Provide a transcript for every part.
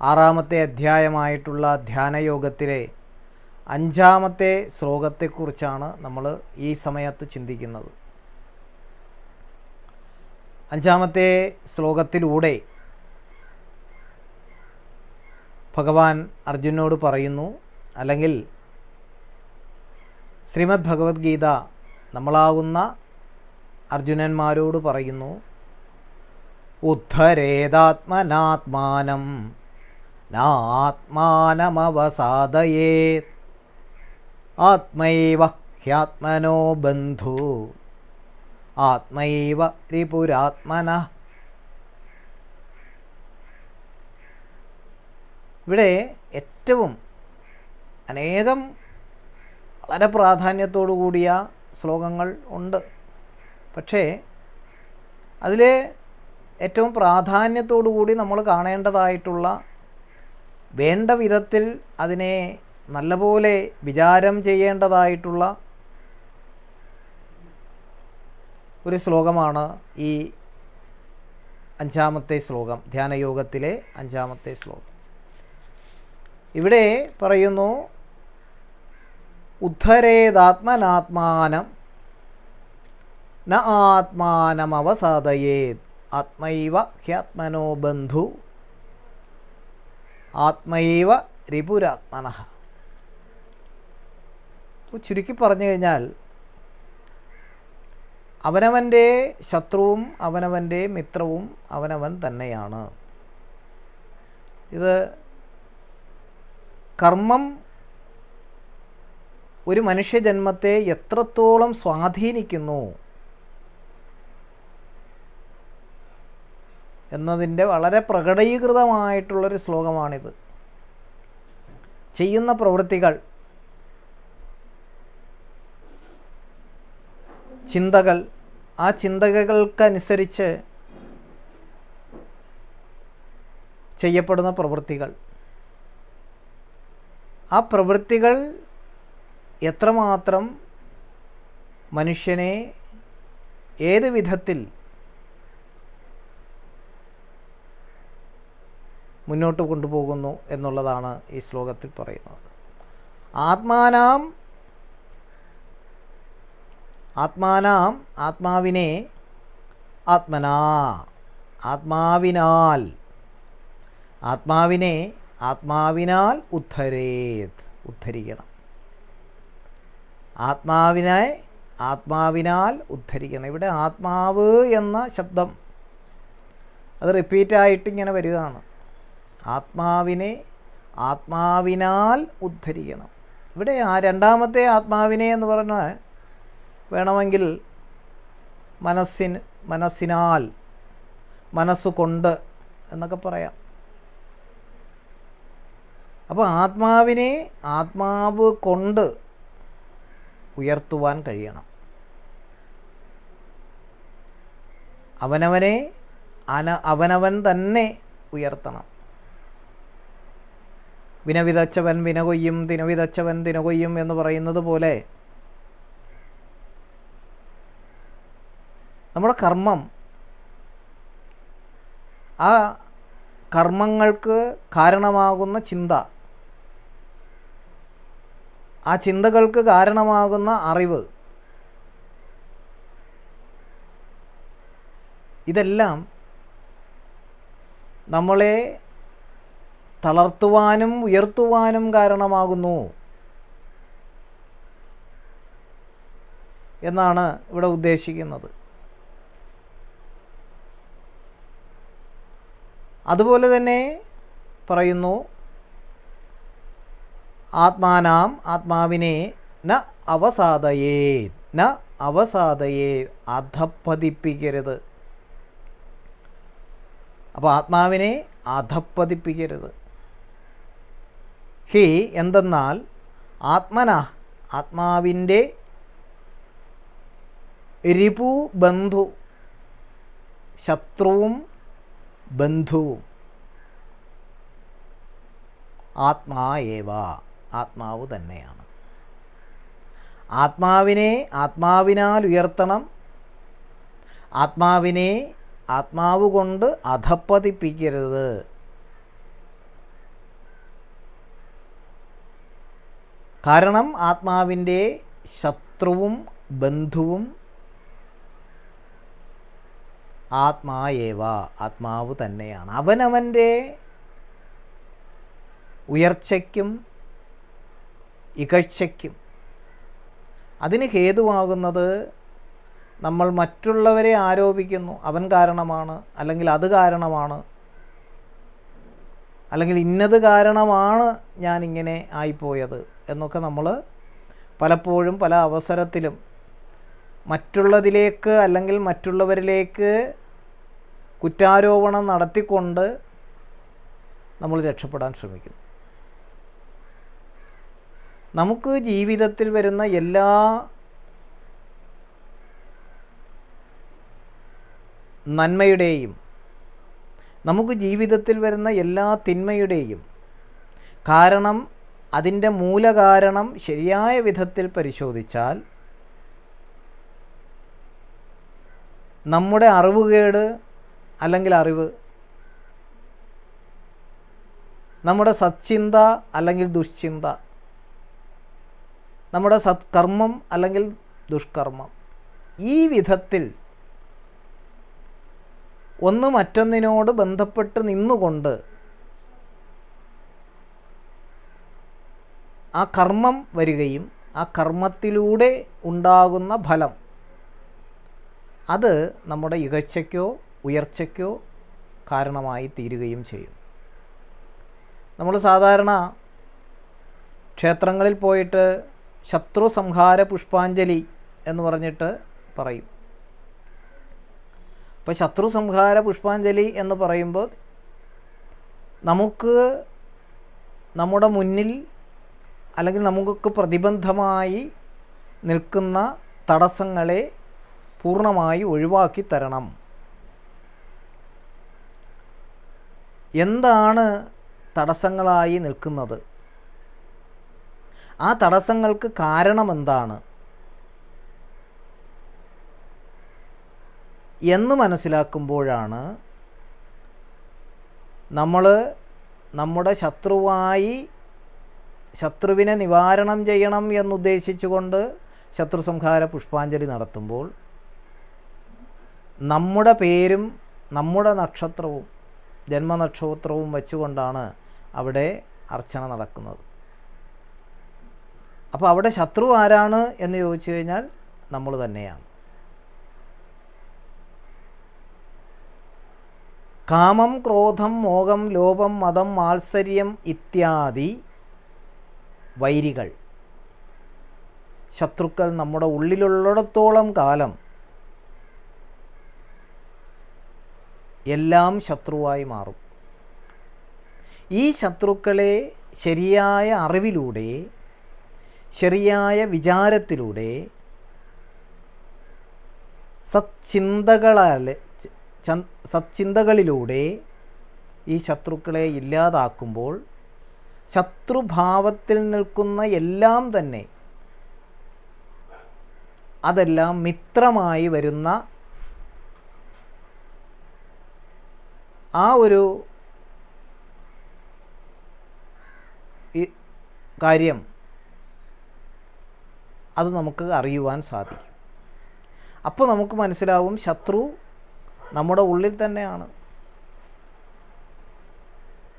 ആറാമത്തെ അധ്യായമായിട്ടുള്ള ധ്യാനയോഗത്തിലെ അഞ്ചാമത്തെ ശ്ലോകത്തെക്കുറിച്ചാണ് നമ്മൾ ഈ സമയത്ത് ചിന്തിക്കുന്നത്. അഞ്ചാമത്തെ ശ്ലോകത്തിലൂടെ ഭഗവാൻ അർജുനോട് പറയുന്നു അല്ലെങ്കിൽ ശ്രീമദ് ഭഗവത്ഗീത നമ്മളാകുന്ന അർജുനന്മാരോട് പറയുന്നു ഉദ്ധരേതാത്മനാത്മാനം നാത്മാനമവസാദയേ. ആത്മൈവ ഹ്യാത്മനോ ബന്ധു. ആത്മൈവ രിപുരാത്മന ഇവിടെ ഏറ്റവും അനേകം വളരെ പ്രാധാന്യത്തോടു കൂടിയ ശ്ലോകങ്ങൾ ഉണ്ട്. പക്ഷേ അതിലെ ഏറ്റവും പ്രാധാന്യത്തോടു കൂടി നമ്മൾ കാണേണ്ടതായിട്ടുള്ള വേണ്ട വിധത്തിൽ അതിനെ നല്ലപോലെ വിചാരം ചെയ്യേണ്ടതായിട്ടുള്ള ഒരു ശ്ലോകമാണ് ഈ അഞ്ചാമത്തെ ശ്ലോകം ധ്യാനയോഗത്തിലെ അഞ്ചാമത്തെ ശ്ലോകം. ഇവിടെ പറയുന്നു ഉദ്ധരേതാത്മനാത്മാനം ന ആത്മാനമവസാദയേത് ആത്മൈവ ഹ്യാത്മനോ ബന്ധു ആത്മൈവ രിപുരാത്മന ചുരുക്കി പറഞ്ഞു കഴിഞ്ഞാൽ അവനവന്റെ ശത്രുവും അവനവന്റെ മിത്രവും അവനവൻ തന്നെയാണ്. ഇത് കർമ്മം ഒരു മനുഷ്യജന്മത്തെ എത്രത്തോളം സ്വാധീനിക്കുന്നു എന്നതിന്റെ വളരെ പ്രകടീകൃതമായിട്ടുള്ളൊരു ശ്ലോകമാണിത്. ചെയ്യുന്ന പ്രവൃത്തികൾ ചിന്തകൾ ആ ചിന്തകൾക്കനുസരിച്ച് ചെയ്യപ്പെടുന്ന പ്രവൃത്തികൾ. ആ പ്രവൃത്തികൾ എത്രമാത്രം മനുഷ്യനെ ഏത് വിധത്തിൽ മുന്നോട്ട് കൊണ്ടുപോകുന്നു എന്നുള്ളതാണ് ഈ ശ്ലോകത്തിൽ പറയുന്നത്. ആത്മാനാം ആത്മാനാം ആത്മാവിനെ ആത്മനാ ആത്മാവിനാൽ ആത്മാവിനെ ആത്മാവിനാൽ ഉദ്ധരേത് ഉദ്ധരിക്കണം. ആത്മാവിനെ ആത്മാവിനാൽ ഉദ്ധരിക്കണം. ഇവിടെ ആത്മാവ് എന്ന ശബ്ദം അത് റിപ്പീറ്റായിട്ട് ഇങ്ങനെ വരികയാണ്. ആത്മാവിനെ ആത്മാവിനാൽ ഉദ്ധരിക്കണം. ഇവിടെ ആ രണ്ടാമത്തെ ആത്മാവിനെ എന്ന് പറഞ്ഞാൽ വേണമെങ്കിൽ മനസ്സിന് മനസ്സിനാൽ മനസ്സുകൊണ്ട് എന്നൊക്കെ പറയാം. അപ്പോൾ ആത്മാവിനെ ആത്മാവ് കൊണ്ട് ഉയർത്തുവാൻ കഴിയണം. അവനവനെ അന അവനവൻ തന്നെ ഉയർത്തണം. വിനവിതച്ചവൻ വിനകൊയ്യും തിനവിതച്ചവൻ തിനകൊയ്യും എന്ന് പറയുന്നത് പോലെ നമ്മുടെ കർമ്മം ആ കർമ്മങ്ങൾക്ക് കാരണമാകുന്ന ചിന്ത ആ ചിന്തകൾക്ക് കാരണമാകുന്ന അറിവ് ഇതെല്ലാം നമ്മളെ തളർത്തുവാനും ഉയർത്തുവാനും കാരണമാകുന്നു. എന്നാണ് ഇവിടെ ഉദ്ദേശിക്കുന്നത്. അതുപോലെ തന്നെ പറയുന്നു ആത്മാനാം ആത്മാവിനെ ന അവസാദയേ ന അവസാദയെ അധപ്പതിപ്പിക്കരുത് അപ്പോൾ ആത്മാവിനെ അധപ്പതിപ്പിക്കരുത് ഹി എന്തെന്നാൽ ആത്മന ആത്മാവിന്റെ രിപു ബന്ധു ശത്രുവും ബന്ധുവും. ആത്മാ ഏവ ആത്മാവ് തന്നെയാണ്. ആത്മാവിനെ ആത്മാവിനാൽ ഉയർത്തണം. ആത്മാവിനെ ആത്മാവ് കൊണ്ട് അധപ്പതിപ്പിക്കരുത്. കാരണം ആത്മാവിന്റെ ശത്രുവും ബന്ധുവും ആത്മായേവ ആത്മാവ് തന്നെയാണ്. അവനവന്റെ ഉയർച്ചയ്ക്കും ഇകഴ്ചയ്ക്കും അതിന് ഹേതുവാകുന്നത് നമ്മൾ മറ്റുള്ളവരെ ആരോപിക്കുന്നു. അവൻ കാരണമാണ് അല്ലെങ്കിൽ അത് കാരണമാണ് അല്ലെങ്കിൽ ഇന്നത് കാരണമാണ് ഞാനിങ്ങനെ ആയിപ്പോയത്. എന്നൊക്കെ നമ്മൾ പലപ്പോഴും പല അവസരത്തിലും മറ്റുള്ളതിലേക്ക് അല്ലെങ്കിൽ മറ്റുള്ളവരിലേക്ക് കുറ്റാരോപണം നടത്തിക്കൊണ്ട് നമ്മൾ രക്ഷപ്പെടാൻ ശ്രമിക്കുന്നു. നമുക്ക് ജീവിതത്തിൽ വരുന്ന എല്ലാ നന്മയുടെയും നമുക്ക് ജീവിതത്തിൽ വരുന്ന എല്ലാ തിന്മയുടെയും കാരണം അതിന്റെ മൂലകാരണം ശരിയായ വിധത്തിൽ പരിശോധിച്ചാൽ നമ്മുടെ അറിവുകേട് അല്ലെങ്കിൽ അറിവ് നമ്മുടെ സച്ചിന്ത അല്ലെങ്കിൽ ദുശ്ചിന്ത നമ്മുടെ സത്കർമ്മം അല്ലെങ്കിൽ ദുഷ്കർമ്മം ഈ വിധത്തിൽ ഒന്ന് മറ്റൊന്നിനോട് ബന്ധപ്പെട്ട് നിന്നുകൊണ്ട് ആ കർമ്മം വരികയും ആ കർമ്മത്തിലൂടെ ഉണ്ടാകുന്ന ഫലം. അത് നമ്മുടെ ഇകഴ്ചയ്ക്കോ ഉയർച്ചയ്ക്കോ കാരണമായി തീരുകയും ചെയ്യും. നമ്മൾ സാധാരണ ക്ഷേത്രങ്ങളിൽ പോയിട്ട് ശത്രു സംഹാര പുഷ്പാഞ്ജലി എന്ന് പറഞ്ഞിട്ട് പറയും. അപ്പോൾ ശത്രു സംഹാര പുഷ്പാഞ്ജലി എന്ന് പറയുമ്പോൾ നമുക്ക് നമ്മുടെ മുന്നിൽ അല്ലെങ്കിൽ നമുക്ക് പ്രതിബന്ധമായി നിൽക്കുന്ന തടസ്സങ്ങളെ പൂർണമായി ഒഴിവാക്കി തരണം. എന്താണ് തടസ്സങ്ങളായി നിൽക്കുന്നത്? ആ തടസ്സങ്ങൾക്ക് കാരണമെന്താണ് എന്ന് മനസ്സിലാക്കുമ്പോഴാണ് നമ്മൾ നമ്മുടെ ശത്രുവായി ശത്രുവിനെ നിവാരണം ചെയ്യണം എന്നുദ്ദേശിച്ചുകൊണ്ട് ശത്രു സംഹാര പുഷ്പാഞ്ജലി നടത്തുമ്പോൾ നമ്മുടെ പേരും നമ്മുടെ നക്ഷത്രവും ജന്മനക്ഷത്രവും വെച്ചുകൊണ്ടാണ് അവിടെ അർച്ചന നടക്കുന്നത്. അപ്പോൾ അവിടെ ശത്രു ആരാണ് എന്ന് ചോദിച്ചു കഴിഞ്ഞാൽ നമ്മൾ തന്നെയാണ്. കാമം ക്രോധം മോഹം ലോപം മതം മാത്സര്യം ഇത്യാദി വൈരികൾ. ശത്രുക്കൾ നമ്മുടെ ഉള്ളിലുള്ളിടത്തോളം കാലം എല്ലാം ശത്രുവായി മാറും. ഈ ശത്രുക്കളെ ശരിയായ അറിവിലൂടെ ശരിയായ വിചാരത്തിലൂടെ സച്ചിന്തകളാൽ സച്ചിന്തകളിലൂടെ ഈ ശത്രുക്കളെ ഇല്ലാതാക്കുമ്പോൾ ശത്രുഭാവത്തിൽ നിൽക്കുന്ന എല്ലാം തന്നെ അതെല്ലാം മിത്രമായി വരുന്ന ആ ഒരു കാര്യം അത് നമുക്ക് അറിയുവാൻ സാധിക്കും. അപ്പോൾ നമുക്ക് മനസ്സിലാവും ശത്രു നമ്മുടെ ഉള്ളിൽ തന്നെയാണ്.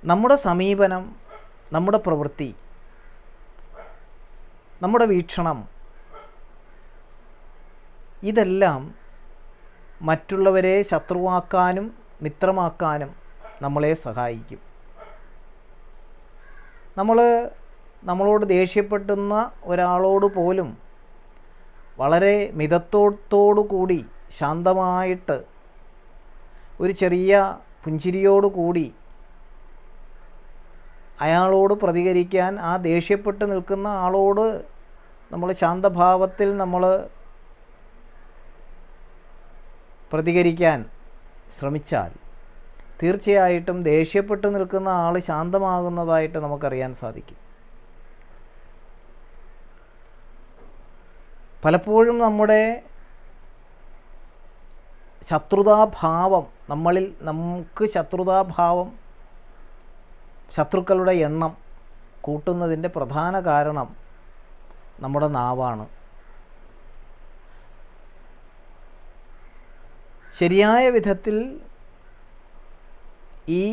നമ്മുടെ സമീപനം നമ്മുടെ പ്രവൃത്തി നമ്മുടെ വീക്ഷണം ഇതെല്ലാം മറ്റുള്ളവരെ ശത്രുവാക്കാനും മിത്രമാക്കാനും നമ്മളെ സഹായിക്കും. നമ്മൾ നമ്മളോട് ദേഷ്യപ്പെട്ടുന്ന ഒരാളോട് പോലും വളരെ മിതത്വത്തോടു കൂടി ശാന്തമായിട്ട് ഒരു ചെറിയ പുഞ്ചിരിയോടു കൂടി അയാളോട് പ്രതികരിക്കാൻ ആ ദേഷ്യപ്പെട്ട് നിൽക്കുന്ന ആളോട് നമ്മൾ ശാന്തഭാവത്തിൽ നമ്മൾ പ്രതികരിക്കാൻ ശ്രമിച്ചാൽ തീർച്ചയായിട്ടും ദേഷ്യപ്പെട്ട് നിൽക്കുന്ന ആൾ ശാന്തമാകുന്നതായിട്ട് നമുക്കറിയാൻ സാധിക്കും. പലപ്പോഴും നമ്മുടെ ശത്രുതാഭാവം നമ്മളിൽ നമുക്ക് ശത്രുതാഭാവം ശത്രുക്കളുടെ എണ്ണം കൂട്ടുന്നതിന്റെ പ്രധാന കാരണം നമ്മുടെ നാവാണ്. ശരിയായ വിധത്തിൽ ഈ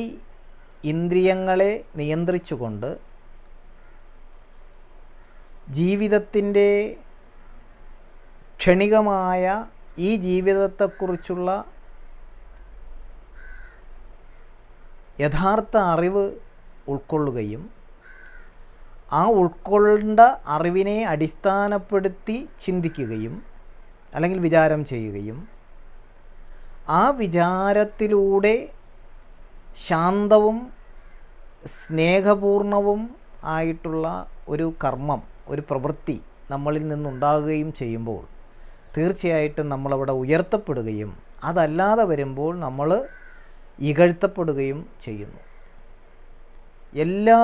ഇന്ദ്രിയങ്ങളെ നിയന്ത്രിച്ചുകൊണ്ട് ജീവിതത്തിന്റെ ക്ഷണികമായ ഈ ജീവിതത്തെക്കുറിച്ചുള്ള യഥാർത്ഥ അറിവ് ഉൾക്കൊള്ളുകയും ആ ഉൾക്കൊണ്ട അറിവിനെ അടിസ്ഥാനപ്പെടുത്തി ചിന്തിക്കുകയും അല്ലെങ്കിൽ വിചാരം ചെയ്യുകയും ആ വിചാരത്തിലൂടെ ശാന്തവും സ്നേഹപൂർണവും ആയിട്ടുള്ള ഒരു കർമ്മം ഒരു പ്രവൃത്തി നമ്മളിൽ നിന്നുണ്ടാകുകയും ചെയ്യുമ്പോൾ തീർച്ചയായിട്ടും നമ്മളവിടെ ഉയർത്തപ്പെടുകയും അതല്ലാതെ വരുമ്പോൾ നമ്മൾ ഇകഴ്ത്തപ്പെടുകയും ചെയ്യുന്നു. എല്ലാ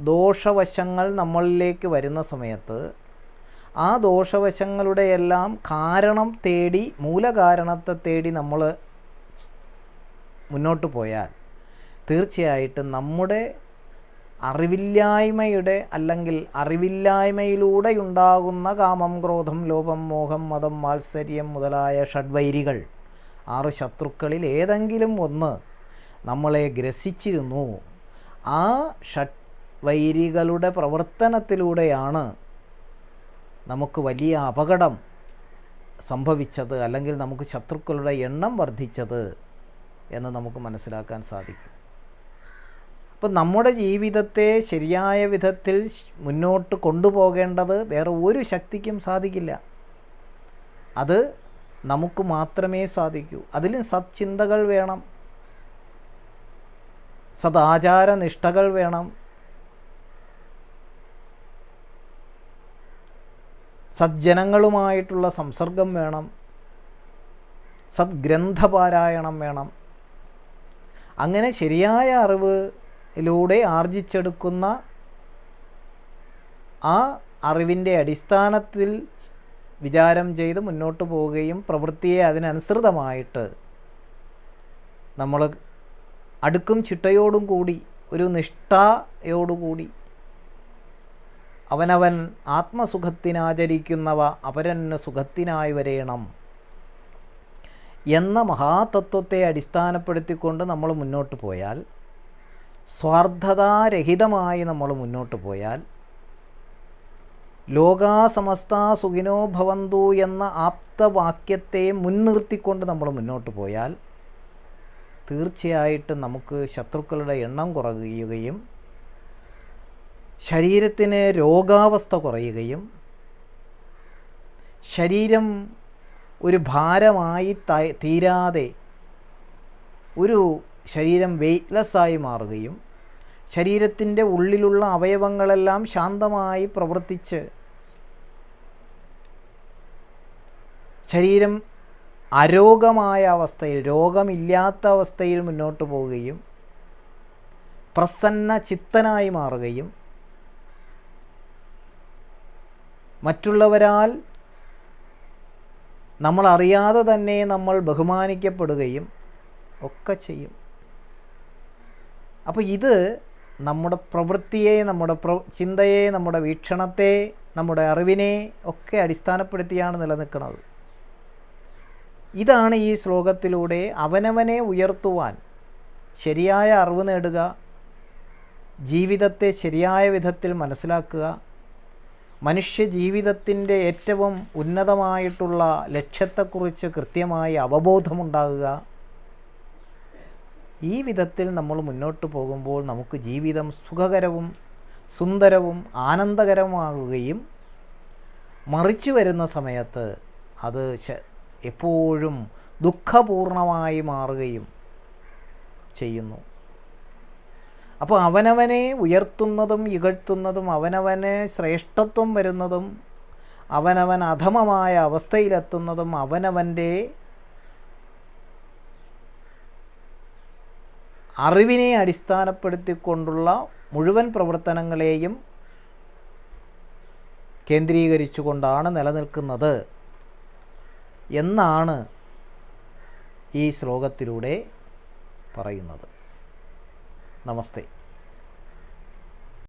ദോഷവശങ്ങൾ നമ്മളിലേക്ക് വരുന്ന സമയത്ത് ആ ദോഷവശങ്ങളുടെ എല്ലാം കാരണം തേടി മൂലകാരണത്തെ തേടി നമ്മൾ മുന്നോട്ട് പോയാൽ തീർച്ചയായിട്ടും നമ്മുടെ അറിവില്ലായ്മയുടെ അല്ലെങ്കിൽ അറിവില്ലായ്മയിലൂടെ ഉണ്ടാകുന്ന കാമം ക്രോധം ലോപം മോഹം മതം മാത്സര്യം മുതലായ ഷഡ്വൈരികൾ ആറ് ശത്രുക്കളിൽ ഏതെങ്കിലും ഒന്ന് നമ്മളെ ഗ്രസിച്ചിരുന്നു ആ ഷഡ്വൈരികളുടെ പ്രവർത്തനത്തിലൂടെയാണ് നമുക്ക് വലിയ അപകടം സംഭവിച്ചത് അല്ലെങ്കിൽ നമുക്ക് ശത്രുക്കളുടെ എണ്ണം വർദ്ധിച്ചത് എന്ന് നമുക്ക് മനസ്സിലാക്കാൻ സാധിക്കും. അപ്പം നമ്മുടെ ജീവിതത്തെ ശരിയായ വിധത്തിൽ മുന്നോട്ട് കൊണ്ടുപോകേണ്ടത് വേറെ ഒരു ശക്തിക്കും സാധിക്കില്ല. അത് നമുക്ക് മാത്രമേ സാധിക്കൂ. അതിലും സത്ചിന്തകൾ വേണം. സദാചാര നിഷ്ഠകൾ വേണം. സജ്ജനങ്ങളുമായിട്ടുള്ള സംസർഗം വേണം. സദ്ഗ്രന്ഥപാരായണം വേണം. അങ്ങനെ ശരിയായ അറിവിലൂടെ ആർജിച്ചെടുക്കുന്ന ആ അറിവിന്റെ അടിസ്ഥാനത്തിൽ വിചാരം ചെയ്ത് മുന്നോട്ട് പോവുകയും പ്രവൃത്തിയെ അതിനനുസൃതമായിട്ട് നമ്മൾ അടുക്കും ചിട്ടയോടും കൂടി ഒരു നിഷ്ഠയോടുകൂടി അവനവൻ ആത്മസുഖത്തിനാചരിക്കുന്നവ അപരന് സുഖത്തിനായി വരേണം എന്ന മഹാതത്വത്തെ അടിസ്ഥാനപ്പെടുത്തിക്കൊണ്ട് നമ്മൾ മുന്നോട്ട് പോയാൽ സ്വാർത്ഥതാരഹിതമായി നമ്മൾ മുന്നോട്ട് പോയാൽ ലോകാസമസ്ത സുഖിനോ ഭവന്തു എന്ന ആപ്തവാക്യത്തെ മുൻനിർത്തിക്കൊണ്ട് നമ്മൾ മുന്നോട്ട് പോയാൽ തീർച്ചയായിട്ടും നമുക്ക് ശത്രുക്കളുടെ എണ്ണം കുറയുകയും ശരീരത്തിന് രോഗാവസ്ഥ കുറയുകയും ശരീരം ഒരു ഭാരമായി തീരാതെ ഒരു ശരീരം വെയ്റ്റ്ലെസ്സായി മാറുകയും ശരീരത്തിന്റെ ഉള്ളിലുള്ള അവയവങ്ങളെല്ലാം ശാന്തമായി പ്രവർത്തിച്ച് ശരീരം അരോഗമായ അവസ്ഥയിൽ രോഗമില്ലാത്ത അവസ്ഥയിൽ മുന്നോട്ട് പോവുകയും പ്രസന്ന ചിത്തനായി മാറുകയും മറ്റുള്ളവരാൽ നമ്മൾ അറിയാതെ തന്നെ നമ്മൾ ബഹുമാനിക്കപ്പെടുകയും ഒക്കെ ചെയ്യും. അപ്പോൾ ഇത് നമ്മുടെ പ്രവൃത്തിയെ നമ്മുടെ പ്ര ചിന്തയെ നമ്മുടെ വീക്ഷണത്തെ നമ്മുടെ അറിവിനെ ഒക്കെ അടിസ്ഥാനപ്പെടുത്തിയാണ് നിലനിൽക്കുന്നത്. ഇതാണ് ഈ ശ്ലോകത്തിലൂടെ അവനവനെ ഉയർത്തുവാൻ ശരിയായ അറിവ് നേടുക ജീവിതത്തെ ശരിയായ വിധത്തിൽ മനസ്സിലാക്കുക മനുഷ്യ ജീവിതത്തിന്റെ ഏറ്റവും ഉന്നതമായിട്ടുള്ള ലക്ഷ്യത്തെക്കുറിച്ച് കൃത്യമായി അവബോധമുണ്ടാകുക. ഈ വിധത്തിൽ നമ്മൾ മുന്നോട്ട് പോകുമ്പോൾ നമുക്ക് ജീവിതം സുഖകരവും സുന്ദരവും ആനന്ദകരമാകുകയും മറിച്ചു വരുന്ന സമയത്ത് അത് എപ്പോഴും ദുഃഖപൂർണമായി മാറുകയും ചെയ്യുന്നു. അപ്പോൾ അവനവനെ ഉയർത്തുന്നതും ഇകഴ്ത്തുന്നതും അവനവന് ശ്രേഷ്ഠത്വം വരുന്നതും അവനവൻ അധമമായ അവസ്ഥയിലെത്തുന്നതും അവനവന്റെ അറിവിനെ അടിസ്ഥാനപ്പെടുത്തിക്കൊണ്ടുള്ള മുഴുവൻ പ്രവർത്തനങ്ങളെയും കേന്ദ്രീകരിച്ചുകൊണ്ടാണ് നിലനിൽക്കുന്നത്. എന്നാണ് ഈ ശ്ലോകത്തിലൂടെ പറയുന്നത്. നമസ്തേ.